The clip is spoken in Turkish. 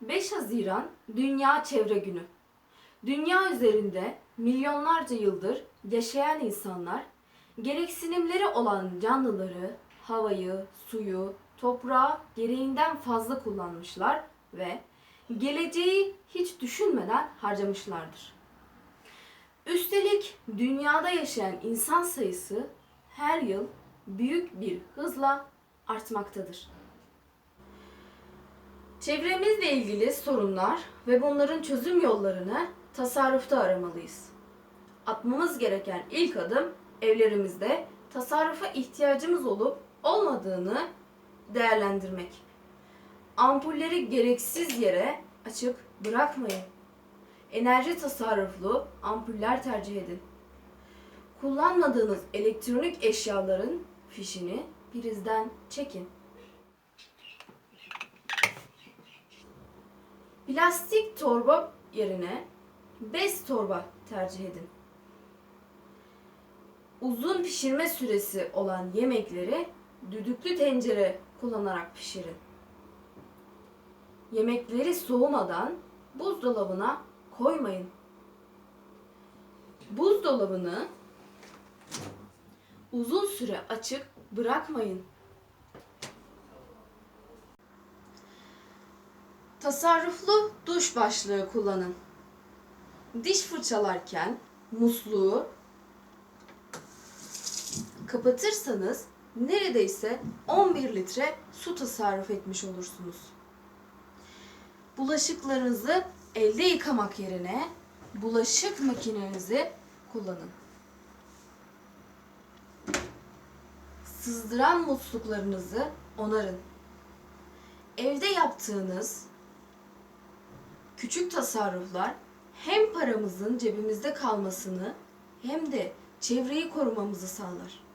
5 Haziran Dünya Çevre Günü. Dünya üzerinde milyonlarca yıldır yaşayan insanlar gereksinimleri olan canlıları, havayı, suyu, toprağı gereğinden fazla kullanmışlar ve geleceği hiç düşünmeden harcamışlardır. Üstelik dünyada yaşayan insan sayısı her yıl büyük bir hızla artmaktadır. Çevremizle ilgili sorunlar ve bunların çözüm yollarını tasarrufta aramalıyız. Atmamız gereken ilk adım evlerimizde tasarrufa ihtiyacımız olup olmadığını değerlendirmek. Ampulleri gereksiz yere açık bırakmayın. Enerji tasarruflu ampuller tercih edin. Kullanmadığınız elektronik eşyaların fişini prizden çekin. Plastik torba yerine bez torba tercih edin. Uzun pişirme süresi olan yemekleri düdüklü tencere kullanarak pişirin. Yemekleri soğumadan buzdolabına koymayın. Buzdolabını uzun süre açık bırakmayın. Tasarruflu duş başlığı kullanın. Diş fırçalarken musluğu kapatırsanız neredeyse 11 litre su tasarruf etmiş olursunuz. Bulaşıklarınızı elde yıkamak yerine bulaşık makinenizi kullanın. Sızdıran musluklarınızı onarın. Evde yaptığınız küçük tasarruflar hem paramızın cebimizde kalmasını hem de çevreyi korumamızı sağlar.